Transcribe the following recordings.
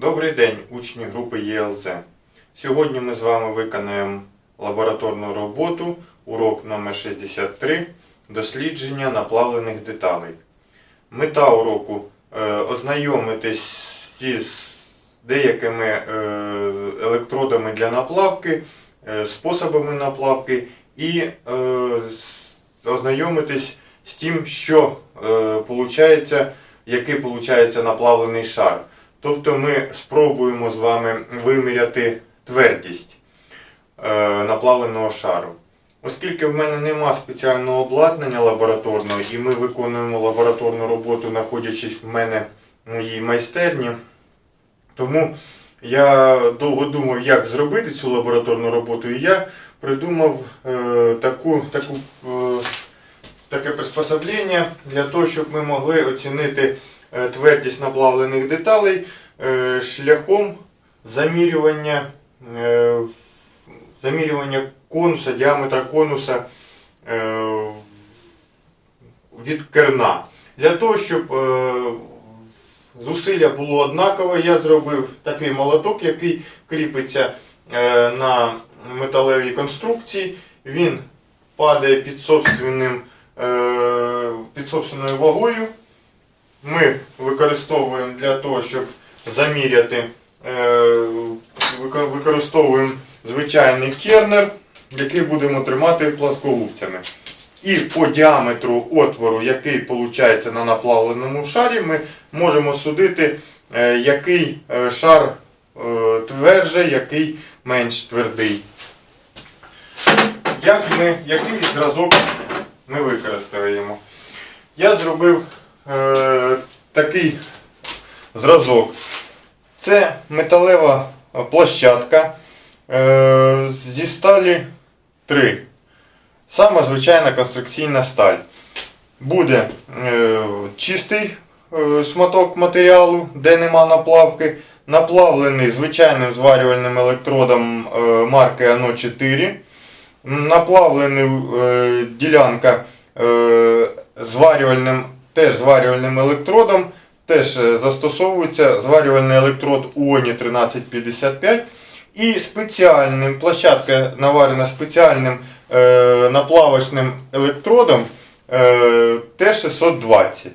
Добрий день, учні групи ЄЛЗ. Сьогодні ми з вами виконаємо лабораторну роботу, урок номер 63 дослідження наплавлених деталей. Мета уроку е, ознайомитись з деякими е, електродами для наплавки, е, способами наплавки і ознайомитись з тим, що получається, який получається наплавлений шар. Тобто ми спробуємо з вами виміряти твердість е, наплавленого шару. Оскільки в мене нема спеціального обладнання лабораторного, і ми виконуємо лабораторну роботу, знаходячись в мене в моїй майстерні, тому я довго думав, як зробити цю лабораторну роботу, і я придумав е, таку, таку, е, таке приспособлення для того, щоб ми могли оцінити е, твердість наплавлених деталей шляхом замірювання, е, замірювання конуса, діаметра конуса е, від керна. Для того, щоб е, зусилля було однакове, я зробив такий молоток, який кріпиться е, на металевій конструкції. Він падає під собственним, е, під собственною вагою. Ми використовуємо для того, щоб заміряти, е, використовуємо звичайний кернер, який будемо тримати пласкогубцями. І по діаметру отвору, який виходить на наплавленому шарі, ми можемо судити, е, який е, шар тверже, який менш твердий. Як ми, який зразок ми використаємо? Я зробив е, такий зразок. Це металева площадка е, зі сталі 3. Сама звичайна конструкційна сталь. Буде е, чистий е, шматок матеріалу, де нема наплавки, наплавлений звичайним зварювальним електродом е, марки ано 4 Наплавлений е, ділянка е, зварювальним, теж зварювальним електродом. Теж е, застосовується зварювальний електрод УОНі 1355 і спеціальним площадка наварена спеціальним е, наплавочним електродом е, Т620.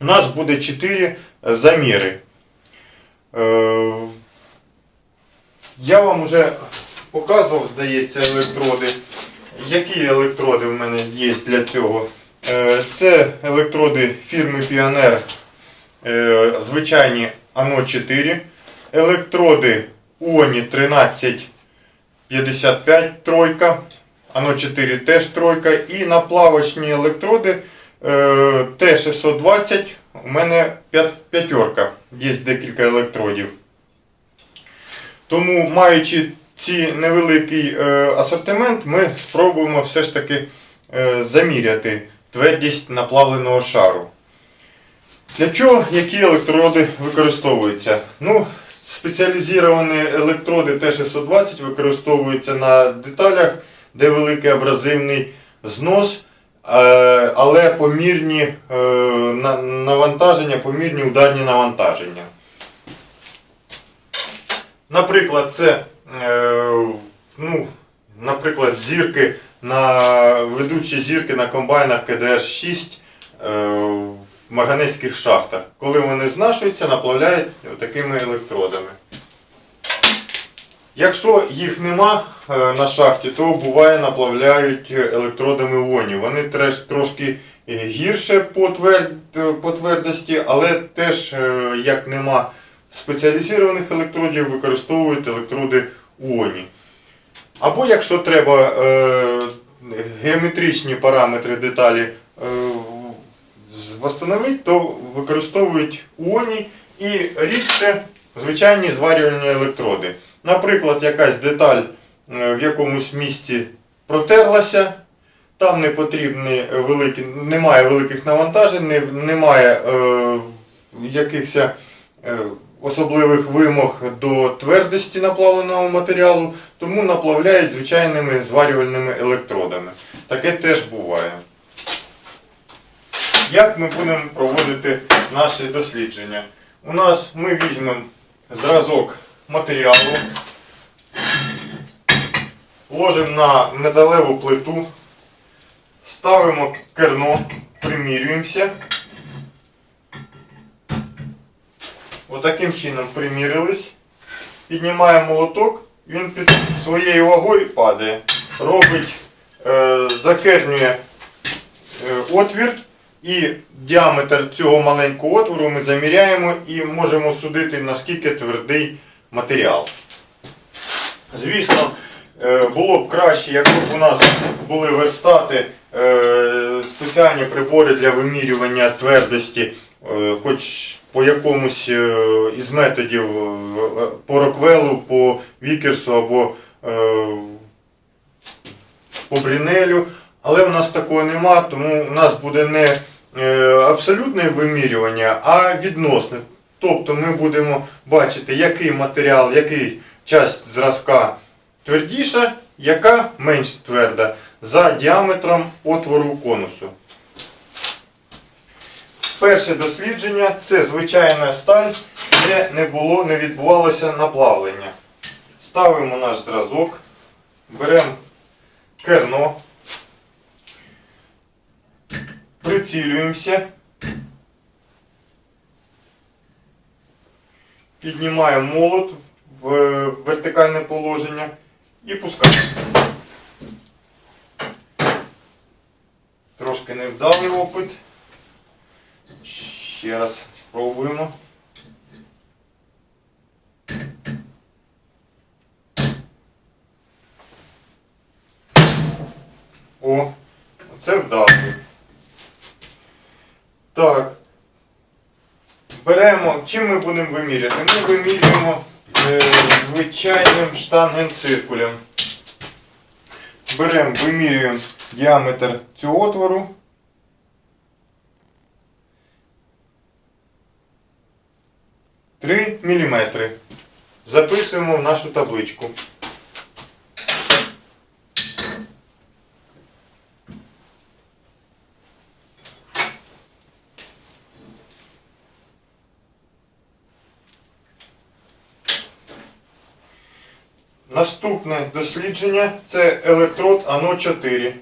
У нас буде 4 заміри. Е, я вам вже показував, здається, електроди. Які електроди в мене є для цього? Е, Це електроди фірми е, звичайні ано 4 електроди УОНі 1355 тройка, ано 4 теж тройка і наплавочні електроди е, Т620 у мене п'ят- п'ятерка, є декілька електродів. Тому, маючи ці невеликий е, асортимент, ми спробуємо все ж таки е, заміряти твердість наплавленого шару. Для чого які електроди використовуються? Ну, спеціалізовані електроди Т620 використовуються на деталях, де великий абразивний знос, е, але помірні е, навантаження, помірні ударні навантаження. Наприклад, це е, ну, наприклад, зірки на ведучі зірки на комбайнах КДР-6 е, в марганецьких шахтах. Коли вони знашуються, наплавляють такими електродами. Якщо їх нема е, на шахті, то буває наплавляють електродами ОНІ. Вони трошки е, гірше по, твер, по твердості, але теж, е, як нема спеціалізованих електродів, використовують електроди ОНІ. Або якщо треба е, геометричні параметри деталі е, встановити, то використовують ОНІ і рідше звичайні зварювальні електроди. Наприклад, якась деталь е, в якомусь місці протерлася, там не потрібні великі, немає великих навантажень, немає е, якихось е, особливих вимог до твердості наплавленого матеріалу, тому наплавляють звичайними зварювальними електродами. Таке теж буває. Як ми будемо проводити наші дослідження? У нас ми візьмемо зразок матеріалу. Ложимо на металеву плиту, ставимо керно, примірюємося. Отаким чином примірились. Піднімаємо молоток, він під своєю вагою падає. Робить, е, закернює е, отвір і діаметр цього маленького отвору ми заміряємо і можемо судити, наскільки твердий матеріал. Звісно, е, було б краще, якби у нас були верстати е, спеціальні прибори для вимірювання твердості, е, хоч по якомусь із методів по Роквелу, по Вікерсу або по Брінелю. Але в нас такого нема, тому у нас буде не абсолютне вимірювання, а відносне. Тобто ми будемо бачити, який матеріал, який часть зразка твердіша, яка менш тверда за діаметром отвору конусу. Перше дослідження це звичайна сталь, де не було, не відбувалося наплавлення. Ставимо наш зразок, беремо керно, прицілюємося, піднімаємо молот в е, вертикальне положення і пускаємо. Трошки невдалий опит. Ще раз спробуємо. Так. Беремо, чим ми будемо виміряти? Ми вимірюємо е, звичайним штангенциркулем. Беремо, вимірюємо діаметр цього отвору. Три міліметри. Записуємо в нашу табличку. Наступне дослідження це електрод ано 4.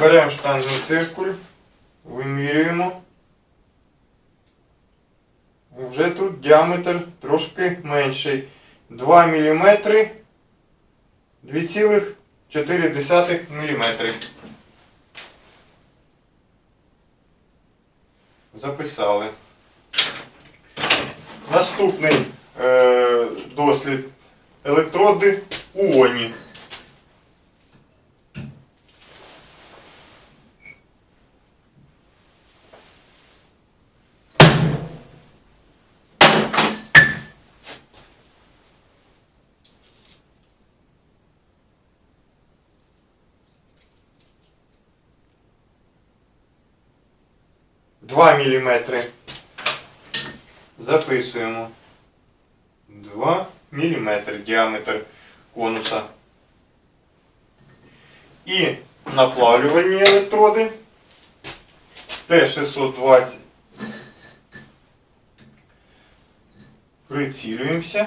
Беремо штангенциркуль, вимірюємо. Вже тут діаметр трошки менший. 2 мм 2,4 мм. Записали. Наступний е, дослід електроди уоні. Два міліметри. Записуємо. 2 мм діаметр конуса. І наплавлювальні електроди Т620. Прицілюємося.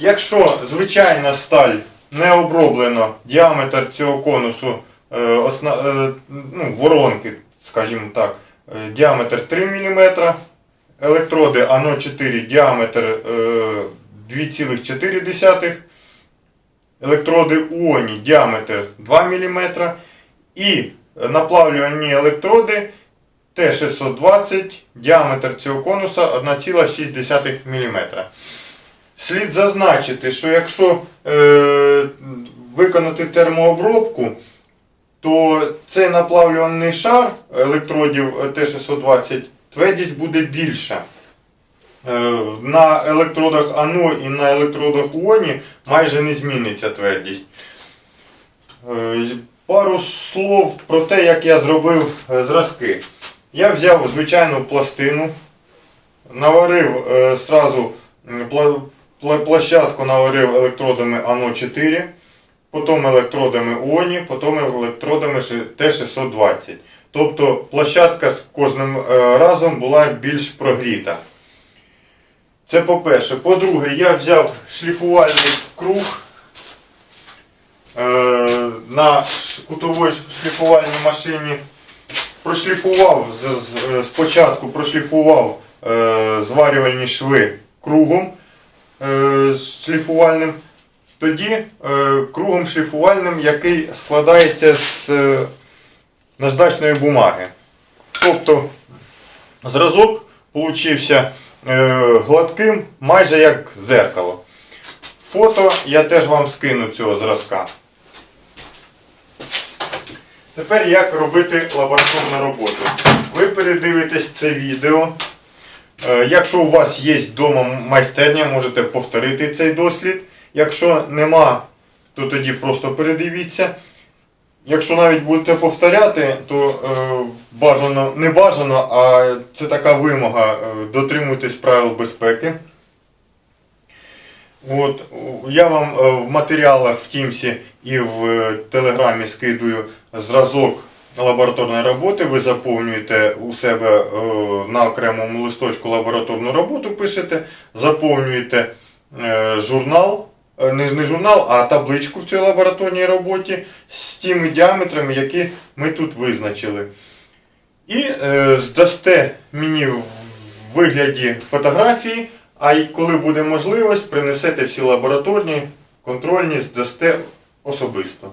якщо звичайна сталь не оброблена, діаметр цього конусу е, осна, е, ну, воронки скажімо так, е, діаметр 3 мм, електроди ано 4 діаметр е, 2,4 електроди УОНі діаметр 2 мм і наплавлювані електроди Т620, діаметр цього конуса 1,6 мм. Слід зазначити, що якщо е, виконати термообробку, то цей наплавлюваний шар електродів Т620 твердість буде більша. Е, на електродах ано і на електродах УОНі майже не зміниться твердість. Е, Пару слов про те, як я зробив е, зразки. Я взяв звичайну пластину, наварив е, площадку наварив електродами ано 4 потім електродами ОНІ, потім електродами Т620. Тобто площадка з кожним е, разом була більш прогріта. Це по-перше. По-друге, я взяв шліфувальний круг е, на кутовій шліфувальній машині. Прошліфував з- спочатку прошліфував е, зварювальні шви кругом е, шліфувальним. Тоді е, кругом шліфувальним, який складається з е, наждачної бумаги. Тобто зразок получився е, гладким, майже як зеркало. Фото я теж вам скину цього зразка. Тепер як робити лабораторну роботу. Ви передивитесь це відео. Е, Якщо у вас є вдома майстерня, можете повторити цей дослід. Якщо нема, то тоді просто передивіться. Якщо навіть будете повторяти, то е, бажано, не бажано, а це така вимога, е, дотримуйтесь правил безпеки. От, я вам в матеріалах в Тімсі і в Телеграмі скидую зразок лабораторної роботи. Ви заповнюєте у себе е, на окремому листочку лабораторну роботу, пишете, заповнюєте е, журнал, е, не, журнал, а табличку в цій лабораторній роботі з тими діаметрами, які ми тут визначили. І здасте мені в вигляді фотографії, а коли буде можливість, принесете всі лабораторні, контрольні, здасте особисто.